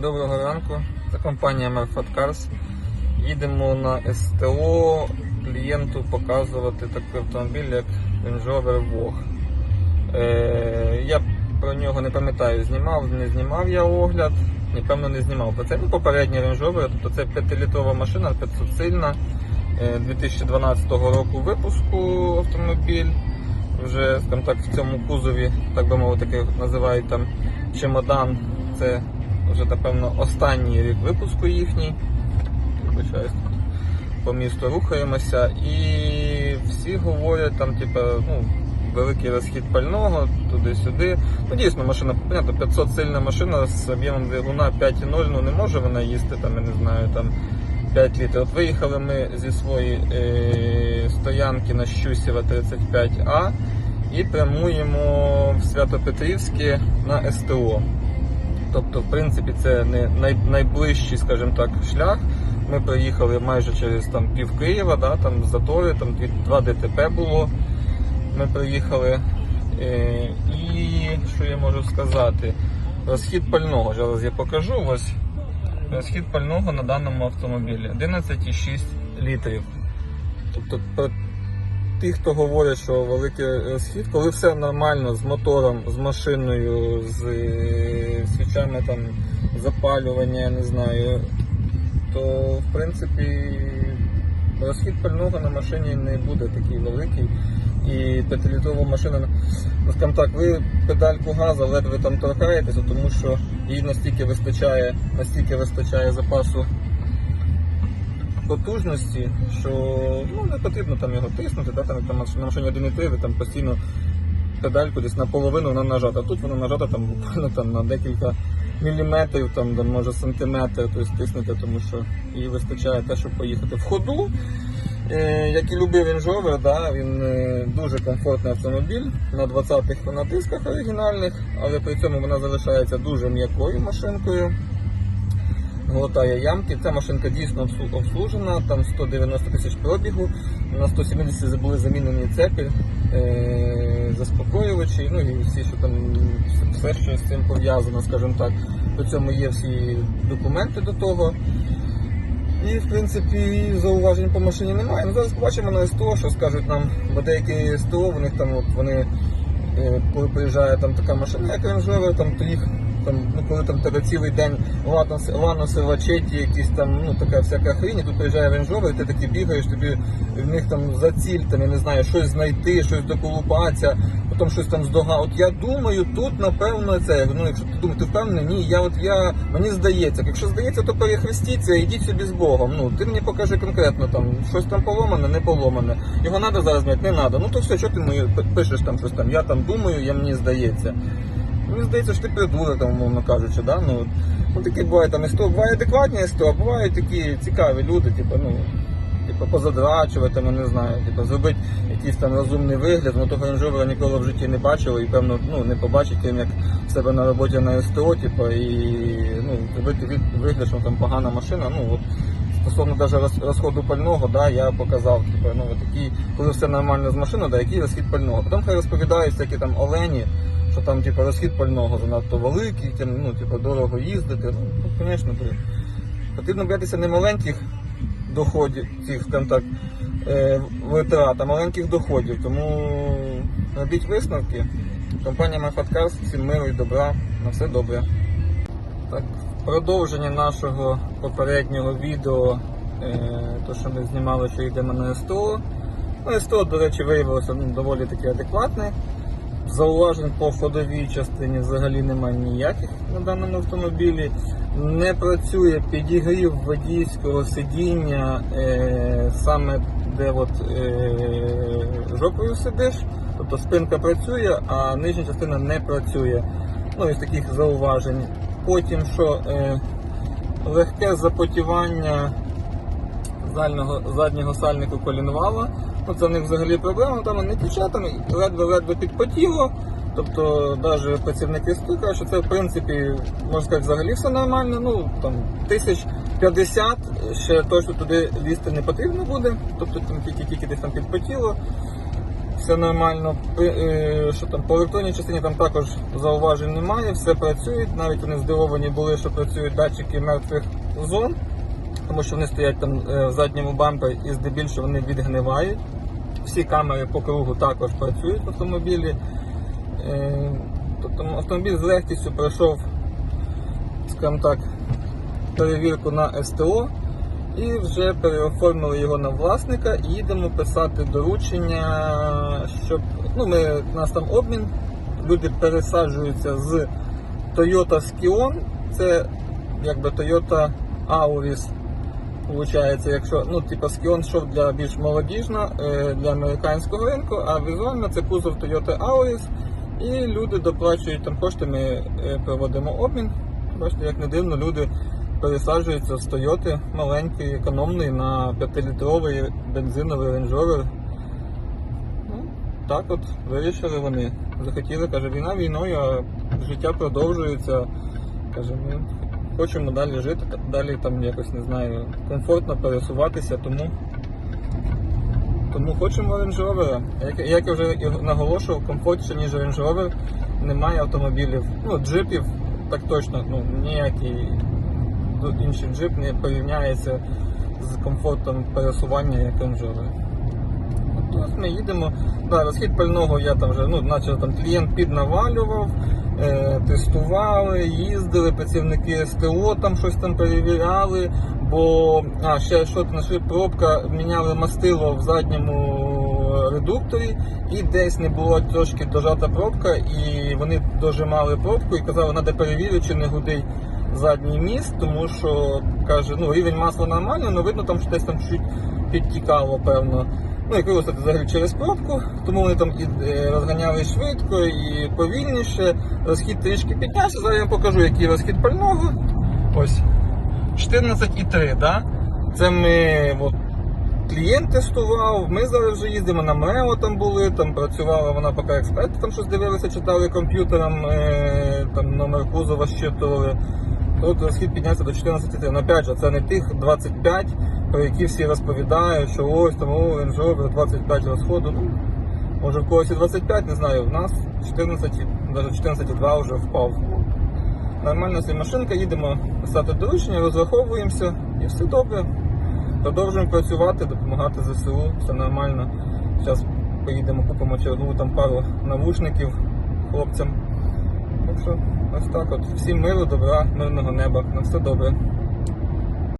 Доброго ранку. Це компанія Marfat Cars. Їдемо на СТО клієнту показувати такий автомобіль, як Range Rover Vogue. Е, я про нього не пам'ятаю, знімав, не знімав я огляд. Ні, певно, не знімав. Бо Це ну, попередній Range Rover, тобто це 5-літрова машина, 500 сильна. Е, 2012 року випуску автомобіль. Вже скажімо так, в цьому кузові, так би мовити, називають там чемодан. Це вже, напевно, останній рік випуску їхній. Вибачаюсь, по місту рухаємося. І всі говорять, там, типу, ну, великий розхід пального, туди-сюди. Ну, дійсно, машина, понятно, 500 сильна машина з об'ємом двигуна 5,0, ну не може вона їсти, там, я не знаю, там 5 літрів. От виїхали ми зі своєї е, стоянки на Щусєва 35А і прямуємо в Свято-Петрівське на СТО. Тобто, в принципі, це не най, найближчий, скажімо так, шлях. Ми приїхали майже через там, пів Києва, да, там затори, там два ДТП було. Ми приїхали. Е, і що я можу сказати? Розхід пального. Зараз я покажу ось. Розхід пального на даному автомобілі 11,6 літрів. Тобто, ті, хто говорять, що великий розхід, коли все нормально з мотором, з машиною, з е, свічами там запалювання, я не знаю, то в принципі розхід пального на машині не буде такий великий. І 5-літрова машина, ну скажімо так, ви педальку газу ледве там торкаєтеся, тому що їй настільки вистачає, настільки вистачає запасу потужності, що ну, не потрібно там його тиснути, да, там, там на машині 1.3 ви там постійно педальку десь наполовину вона нажата. Тут вона нажата там буквально там на декілька міліметрів, там, там може сантиметр, тобто тиснете, тому що їй вистачає те, щоб поїхати в ходу. Е, як і любив Range да, він е, дуже комфортний автомобіль на 20-х на дисках оригінальних, але при цьому вона залишається дуже м'якою машинкою глотає ямки. Ця машинка дійсно обслу- обслужена, там 190 тисяч пробігу, на 170 були замінені цепи, е- заспокоювачі, ну і всі, що там все, що з цим пов'язано, скажімо так. До цьому є всі документи до того. І, в принципі, зауважень по машині немає. Ну, зараз побачимо на СТО, що скажуть нам, бо деякі СТО, у них там от вони, е, коли приїжджає там така машина, як Range там, то їх там, ну, коли там тебе цілий день ланоси, ланоси вачеті, якісь там, ну така всяка хрінь, тут приїжджає і ти такий бігаєш, тобі в них там за ціль, там, я не знаю, щось знайти, щось доколупатися, потім щось там здога. От я думаю, тут напевно це. Ну, якщо ти думаєш, ти впевнений, ні, я от я мені здається. Якщо здається, то перехрестіться, ідіть собі з Богом. Ну ти мені покажи конкретно там щось там поломане, не поломане. Його треба зараз зняти, не треба. Ну то все, що ти мені пишеш там щось там. Я там думаю, я мені здається. Мені здається, що ти придурок, умовно кажучи, да? ну, ну такі буває там СТО, буває адекватні СТО, а бувають такі цікаві люди, типу, ну, типу, позадрачувати, я не знаю, типу, зробити якийсь там розумний вигляд, ну того рейнджовера ніколи в житті не бачили і певно ну, не побачить він як в себе на роботі на СТО, типу, і ну, зробити вигляд, що там погана машина, ну от. Стосовно даже розходу пального, да, я показав, типу, ну, такі, коли все нормально з машиною, да, який розхід пального. Потім хай розповідають всякі там олені, що там типу, розхід пального занадто великий, тим, ну, типу, дорого їздити. Ну, ну, звісно, потрібно боятися не маленьких доходів, цих, скажімо так, е, витрат, а маленьких доходів. Тому робіть висновки. Компанія Marfat Cars, всім миру і добра, на все добре. Так, продовження нашого попереднього відео, е, то що ми знімали, що йдемо на СТО. Ну, СТО, до речі, виявилося ну, доволі таки адекватне. Зауважень по ходовій частині взагалі немає ніяких на даному автомобілі. Не працює підігрів водійського сидіння е, саме де от, е, жопою сидиш. Тобто спинка працює, а нижня частина не працює. Ну, із таких зауважень. Потім, що е, легке запотівання заднього, заднього сальнику колінвала. Ну, це в них взагалі проблема, там не там ледве-ледве підпотіло. Тобто навіть працівники стука, що це в принципі, можна сказати, взагалі все нормально. Ну там тисяч 50, ще точно туди лізти не потрібно буде. Тобто там тільки-тільки десь там підпотіло. все нормально. При- е, Що там по електронній частині там також зауважень немає, все працює. Навіть вони здивовані були, що працюють датчики мертвих зон, тому що вони стоять там е, в задньому бампері і здебільшого вони відгнивають. Всі камери по кругу також працюють в автомобілі. Е, Тобто автомобіль з легкістю пройшов, скажімо так, перевірку на СТО і вже переоформили його на власника і їдемо писати доручення, щоб ну, ми, у нас там обмін, люди пересаджуються з Toyota Skion, це якби Toyota Auris. Получається, якщо ну, типа Skion йшов для більш молодіжно, е, для американського ринку, а візуально це кузов Toyota Auris. І люди доплачують там кошти, ми е, проводимо обмін. Бачите, як не дивно, люди пересаджуються з Toyota маленької, економної на 5-літровий бензиновий Range. Ну, так от вирішили вони. Захотіли, каже, війна війною, а життя продовжується. Каже, ми хочемо далі жити, далі там якось не знаю, комфортно пересуватися, тому. Тому хочемо Range Rover. Як, як я вже наголошував, комфортніше, ніж Range Rover, немає автомобілів. Ну, джипів, так точно, ну, ніякий інший джип не порівняється з комфортом пересування, як Range Rover. От ми їдемо. Да, розхід пального я там вже, ну, наче там клієнт піднавалював, тестували, їздили, працівники СТО там щось там перевіряли. Бо а, ще що знайшли пробка, міняли мастило в задньому редукторі, і десь не була трошки дожата пробка, і вони дожимали пробку і казали, треба перевірити, чи не гудить задній міст, тому що каже, ну рівень масла нормальний, але видно там що десь там чуть підтікало, певно. Ну, як виявилося, взагалі через пробку, тому вони там і е, розганяли швидко і повільніше. Розхід трішки піднявся. Зараз я вам покажу, який розхід пального. Ось 14,3, да? Це ми от, клієнт тестував. Ми зараз вже їздимо на МЕО там були, там працювала вона поки експерти, там щось дивилися, читали комп'ютером, е, там номер кузова щитували. Тут розхід піднявся до 14,3. Ну, опять же, це не тих 25, про які всі розповідають, що ось там о, Range 25 розходу. Ну, може в когось і 25, не знаю. В нас 14, навіть 14,2 вже впав. Нормальна собі машинка, їдемо писати доручення, розраховуємося і все добре. Продовжуємо працювати, допомагати ЗСУ, все нормально. Зараз поїдемо, купимо чергову там пару навушників хлопцям. Так що ось так от. Всім миру, добра, мирного неба. На все добре.